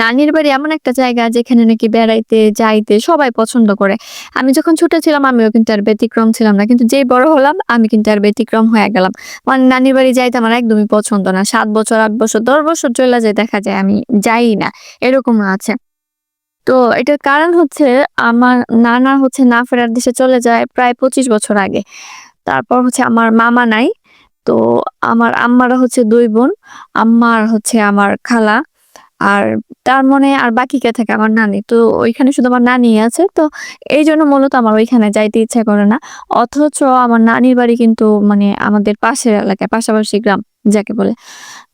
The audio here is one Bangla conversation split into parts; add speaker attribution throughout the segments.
Speaker 1: নানির বাড়ি এমন একটা জায়গা যেখানে নাকি বেড়াইতে, যাইতে সবাই পছন্দ করে। আমি যখন ছোট ছিলাম, আমিও কিন্তু আর ব্যতিক্রম ছিলাম না। কিন্তু যেই বড় হলাম, আমি কিন্তু আর ব্যতিক্রম হয়ে গেলাম। মানে নানির বাড়ি যাইতে আমার একদমই পছন্দ না। সাত বছর, আট বছর, দশ বছর চলে যায়, দেখা যায় আমি যাই না। এরকম আছে। তো এটার কারণ হচ্ছে, আমার নানা হচ্ছে না ফেরার দেশে চলে যায় প্রায় পঁচিশ বছর আগে। তারপর হচ্ছে আমার মামা নাই। তো আমার আম্মারা হচ্ছে দুই বোন। আম্মার হচ্ছে আমার খালা। আর তার মনে আর বাকি কে থাকে? আমার নানি। তো ওইখানে শুধু আমার নানি আছে। তো এই জন্য মূলত আমার ওইখানে যাইতে ইচ্ছা করে না। অথচ আমার নানির বাড়ি কিন্তু মানে আমাদের পাশের এলাকায়, পাশাপাশি গ্রাম, যাকে বলে।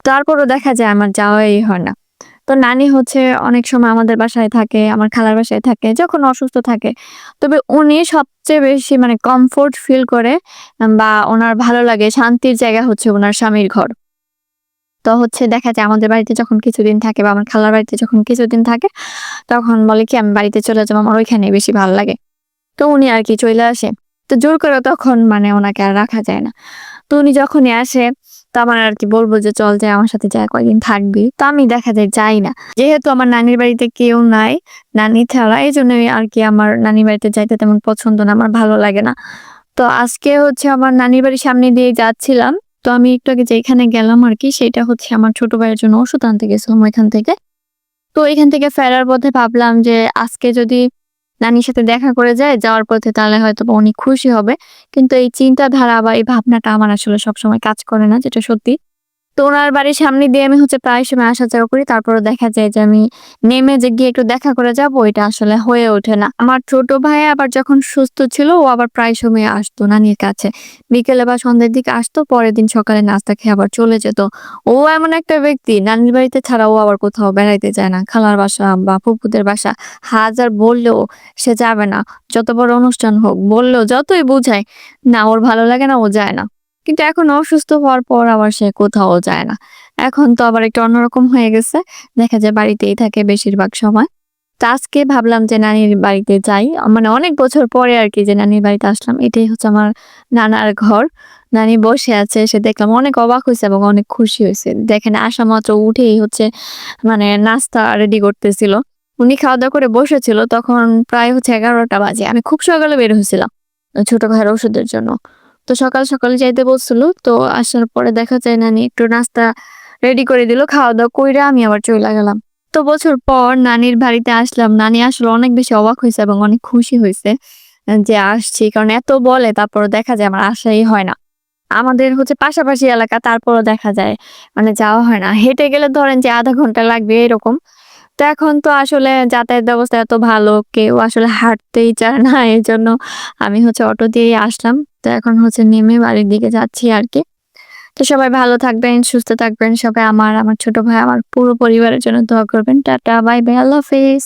Speaker 1: তারপরও দেখা যায় আমার যাওয়াই হয় না। তো নানি হচ্ছে অনেক সময় আমাদের বাসায় থাকে, আমার খালার বাসায় থাকে, যখন অসুস্থ থাকে। তবে উনি সবচেয়ে বেশি মানে কমফোর্ট ফিল করে, বা ওনার ভালো লাগে, শান্তির জায়গা হচ্ছে ওনার স্বামীর ঘর। তো হচ্ছে দেখা যায় আমাদের বাড়িতে যখন কিছুদিন থাকে বা আমার খালার বাড়িতে যখন কিছুদিন থাকে, তখন বলে কি, আমি বাড়িতে চলে যাব, আমার ওইখানে বেশি ভালো লাগে। তো উনি আর কি চলে আসে। তো জোর করে তখন মানে ওনাকে আর রাখা যায় না। তো উনি যখনই আসে, তো আমার আর কি বলব যে, চল যে, আমার সাথে যা কয়েকদিন থাকবি? তো আমি দেখা যায় যাই না। যেহেতু আমার নানির বাড়িতে কেউ নাই, নানি ছাড়া এই জন্যই আর কি আমার নানির বাড়িতে যাইতে তেমন পছন্দ না, আমার ভালো লাগে না। তো আজকে হচ্ছে আমার নানির বাড়ির সামনে দিয়ে যাচ্ছিলাম। তো আমি একটু আগে যেখানে গেলাম আর কি সেটা হচ্ছে আমার ছোট ভাইয়ের জন্য ওষুধ আনতে গেছিলাম ওইখান থেকে। তো এখান থেকে ফেরার পথে ভাবলাম যে আজকে যদি নানির সাথে দেখা করে যায় যাওয়ার পথে তাহলে হয়তো অনেক খুশি হবে। কিন্তু এই চিন্তাধারা বা এই ভাবনাটা আমার আসলে সবসময় কাজ করে না, যেটা সত্যি। তো ওনার বাড়ির সামনে দিয়ে আমি হচ্ছে প্রায় সময় আসা যাওয়া করি। তারপরে দেখা যায় যে আমি নেমে যে গিয়ে একটু দেখা করে যাব, এটা আসলে হয়ে ওঠে না। আমার ছোট ভাই আবার যখন সুস্থ ছিল, ও আবার প্রায় সময় আসতো নানির কাছে। বিকেলে বা সন্ধ্যের দিকে আসতো, পরের দিন সকালে নাস্তা খেয়ে আবার চলে যেত। ও এমন একটা ব্যক্তি, নানির বাড়িতে ছাড়া ও আবার কোথাও বেড়াইতে যায় না। খালার বাসা বা ফুপুদের বাসা, হাজার বললেও সে যাবে না। যত বড় অনুষ্ঠান হোক, বললেও যতই বোঝায়, না ওর ভালো লাগে না, ও যায় না। কিন্তু এখন অসুস্থ হওয়ার পর আবার সে কোথাও যায় না। এখন তো আবার একটু অন্যরকম হয়ে গেছে। দেখা যায় বাড়িতেই থাকে বেশিরভাগ সময়। তো আজকে ভাবলাম যে নানির বাড়িতে যাই। মানে অনেক বছর পরে আর কি যে নানির বাড়িতে আসলাম। এটাই হচ্ছে আমার নানার ঘর। নানি বসে আছে, সে দেখলাম অনেক অবাক হয়েছে এবং অনেক খুশি হয়েছে। দেখেন, আসা মাত্র উঠেই হচ্ছে মানে নাস্তা রেডি করতেছিল। উনি খাওয়া দাওয়া করে বসেছিল, তখন প্রায় হচ্ছে এগারোটা বাজে। আমি খুব সকালে বের হয়েছিলাম ছোট ভাইয়ের ওষুধের জন্য। তো সকাল সকালে যাইতে বলছিল, তো আসার পরে দেখা যায় নানি একটু নাস্তা রেডি করে দিল খাওয়া দাওয়া কইরা আমি আবার চলে গেলাম। তো বছর পর নানির বাড়িতে আসলাম, নানি আসলে অনেক বেশি অবাক হয়েছে এবং অনেক খুশি হয়েছে যে আসছি, কারণ এত বলে তারপর দেখা যায় আমার আশাই হয় না। আমাদের হচ্ছে পাশাপাশি এলাকা, তারপরও দেখা যায় মানে যাওয়া হয় না। হেঁটে গেলে ধরেন যে আধা ঘণ্টা লাগবে এরকম। তো এখন তো আসলে যাতায়াত ব্যবস্থা এত ভালো, কেউ আসলে হাঁটতেই চায় না এই জন্য আমি হচ্ছে অটো দিয়েই আসলাম। তো এখন হচ্ছে নেমে বাড়ির দিকে যাচ্ছি আর কি তো সবাই ভালো থাকবেন, সুস্থ থাকবেন, সবাই আমার আমার ছোট ভাই, আমার পুরো পরিবারের জন্য দোয়া করবেন। টাটা, বাই বাই, আল্লাহ হাফেজ।